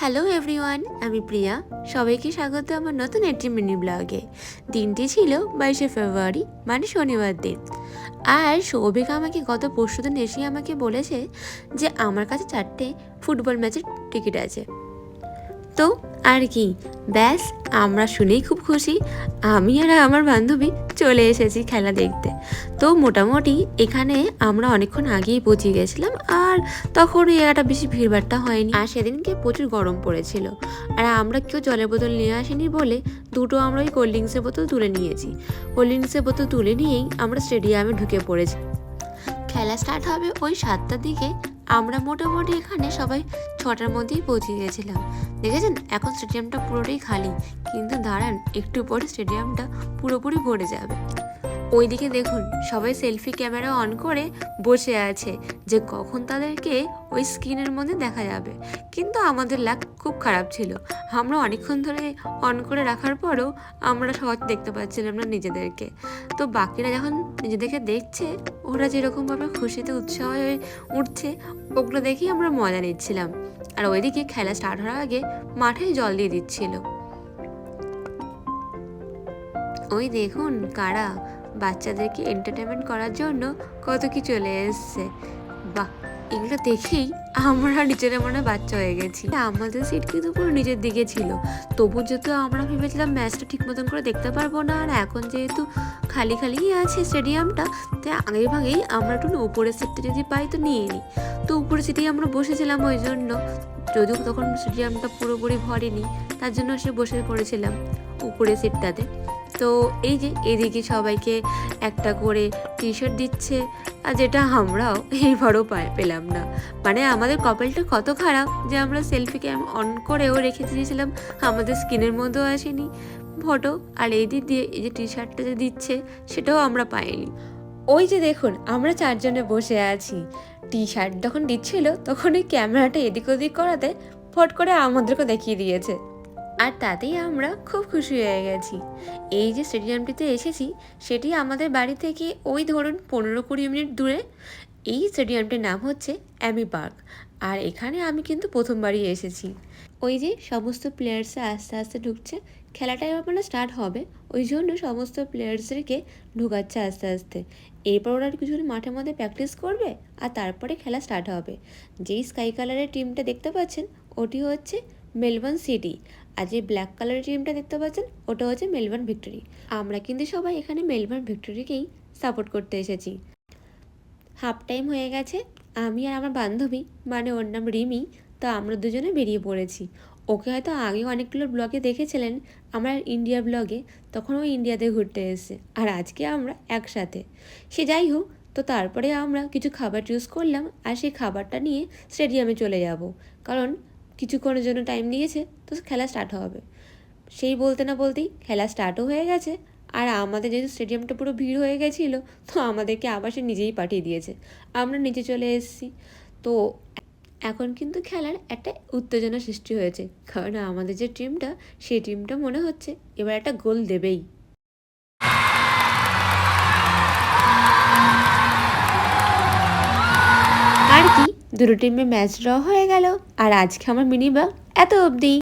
Hello everyone আমি প্রিয়া। সবাইকে স্বাগত আমার নতুন একটি মিনি ব্লগে দিনটি ছিল বাইশে ফেব্রুয়ারি মানে শনিবার দিন। আর সৌভিক আমাকে গত পরশু দিন এসে আমাকে বলেছে যে আমার কাছে চারটে ফুটবল ম্যাচের টিকিট আছে। তো, আর কি? ব্যাস, আমরা শুনেই খুব খুশি। আমি আর আমার বান্ধবী চলে এসেছি খেলা দেখতে। তো মোটামুটি এখানে আমরা অনেকক্ষণ আগেই পৌঁছে গেছিলাম আর তখন এই একটা বেশি ভিড়ভাড়টা হয়নি। আর সেদিনকে প্রচুর গরম পড়েছিল। আর আমরা কেউ জলের বোতল নিয়ে আসিনি বলে দুটো আমরা ওই কোল্ড ড্রিঙ্কসের বোতল তুলে নিয়েছি। কোল্ড ড্রিঙ্কসের বোতল তুলে নিয়েই আমরা স্টেডিয়ামে ঢুকে পড়েছি। খেলা স্টার্ট হবে ওই সাতটার দিকে। আমরা মোটামুটি এখানে সবাই ছটার মধ্যেই পৌঁছে গিয়েছিলাম দেখেছেন? এখন স্টেডিয়ামটা পুরোটাই খালি। কিন্তু দাঁড়ান, একটু পরে স্টেডিয়ামটা পুরোপুরি ভরে যাবে। ওইদিকে দেখুন, সবাই সেলফি ক্যামেরা অন করে বসে আছে যে কখন তাদেরকে ওই স্ক্রিনের মধ্যে দেখা যাবে। কিন্তু আমাদের লাক খুব খারাপ ছিল। আমরা অনেকক্ষণ ধরে অন করে রাখার পরও আমরা সহজ দেখতে পাচ্ছিলাম না নিজেদেরকে। তো বাকিরা যখন নিজেদেরকে দেখছে, ওরা যেরকমভাবে খুশিতে উৎসাহ হয়ে উঠছে, ওগুলো দেখেই আমরা মজা নিচ্ছিলাম। আর ওইদিকে খেলা স্টার্ট হওয়ার আগে মাঠে জল দিয়ে দিচ্ছিল। ওই দেখুন কারা বাচ্চাদেরকে এন্টারটেনমেন্ট করার জন্য কত কি চলে এসছে। বাহ, এগুলো দেখেই আমরা নিজেরা মনে বাচ্চা হয়ে গেছি। আমাদের সিট কিন্তু পুরো নিজের দিকে ছিল। তবু যেহেতু আমরা ভেবেছিলাম ম্যাচটা ঠিক মতন করে দেখতে পারব না, আর এখন যেহেতু খালি খালি আছে স্টেডিয়ামটা তাই আগে ভাগেই আমরা একটু উপরের সিটটা যদি পাই তো নিয়ে নিই। তো উপরের সিটেই আমরা বসেছিলাম ওই জন্য। যদিও তখন স্টেডিয়ামটা পুরোপুরি ভরেনি, তার জন্য সে বসে পড়েছিলাম উপরের সিটটাতে তো এই যে এদিকে সবাইকে একটা করে টি শার্ট দিচ্ছে, আর যেটা আমরাও এইবারও পেলাম না। মানে আমাদের কপালটা কত খারাপ যে আমরা সেলফি ক্যাম অন করেও রেখে দিয়েছিলাম, আমাদের স্কিনের মধ্যেও আসেনি। ফটো আর এই দিক দিয়ে এই যে টি শার্টটা যে দিচ্ছে, সেটাও আমরা পাইনি। ওই যে দেখুন, আমরা চারজনে বসে আছি। টি শার্ট যখন দিচ্ছিল, তখন ওই ক্যামেরাটা এদিক ওদিক করাতে ফট করে আমাদেরকে দেখিয়ে দিয়েছে। আর তাতেই আমরা খুব খুশি হয়ে গেছি। এই যে স্টেডিয়ামটিতে এসেছি, সেটি আমাদের বাড়ি থেকে ওই ধরুন পনেরো কুড়ি মিনিট দূরে। এই স্টেডিয়ামটির নাম হচ্ছে অ্যামি পার্ক, আর এখানে আমি কিন্তু প্রথমবারই এসেছি। ওই যে সমস্ত প্লেয়ার্সরা আস্তে আস্তে ঢুকছে খেলাটা এবার মানে স্টার্ট হবে। ওই জন্য সমস্ত প্লেয়ার্সদেরকে ঢুকাচ্ছে আস্তে আস্তে। এরপর ওরা কিছুক্ষণ মাঠের মধ্যে প্র্যাকটিস করবে, আর তারপরে খেলা স্টার্ট হবে। যেই স্কাই কালারের টিমটা দেখতে পাচ্ছেন, ওটি হচ্ছে মেলবোর্ন সিটি আর যে ব্ল্যাক কালারের টিমটা দেখতে পাচ্ছেন, ওটা হচ্ছে মেলবোর্ন ভিক্টোরি আমরা কিন্তু সবাই এখানে মেলবোর্ন ভিক্টোরিকেই সাপোর্ট করতে এসেছি। হাফ টাইম হয়ে গেছে, আমি আর আমার বান্ধবী মানে ওর নাম রিমি, তো আমরা দুজনে বেরিয়ে পড়েছি। ওকে হয়তো আগে অনেকগুলো ব্লগে দেখেছিলেন, আমার ইন্ডিয়া ব্লগে তখন ও ইন্ডিয়াতে ঘুরতে এসেছে, আর আজকে আমরা একসাথে। সে যাই হোক, তো তারপরে আমরা কিছু খাবার চুজ করলাম, আর সেই খাবারটা নিয়ে স্টেডিয়ামে চলে যাব। কারণ কিছুক্ষণের জন্য টাইম নিয়েছে, তো খেলা স্টার্ট হবে। সেই বলতে না বলতেই খেলা স্টার্টও হয়ে গেছে, আর আমাদের যেহেতু স্টেডিয়ামটা পুরো ভিড় হয়ে গেছিল, তো আমাদেরকে আবার সে নিজেই পাঠিয়ে দিয়েছে। আমরা নিচে চলে এসেছি। তো এখন কিন্তু খেলার একটা উত্তেজনা সৃষ্টি হয়েছে, কারণ আমাদের যে টিমটা সেই টিমটা মনে হচ্ছে এবার একটা গোল দেবেই। আর কি, দুটো টিমে ম্যাচ ড্র হয়ে গেল। আর আজকে আমার মিনি ব্লগ এত অবধি।